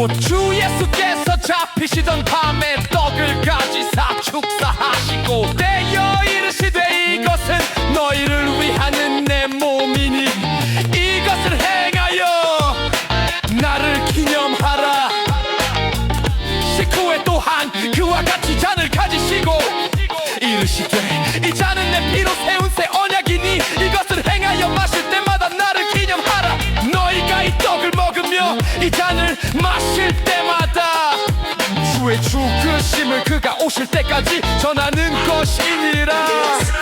곧 주 예수께서 잡히시던 밤에 떡을 가지사 축사하시고 떼어 이르시되 이것은 너희를 위하는 내 몸이니 이것을 행하여 나를 기념하라. 식후에 또한 그와 같이 잔을 가지시고 이르시되 이 잔은 내 피로 세운 먹으며 이 잔을 마실 때마다. 주의 죽으심을 그가 오실 때까지 전하는 것이니라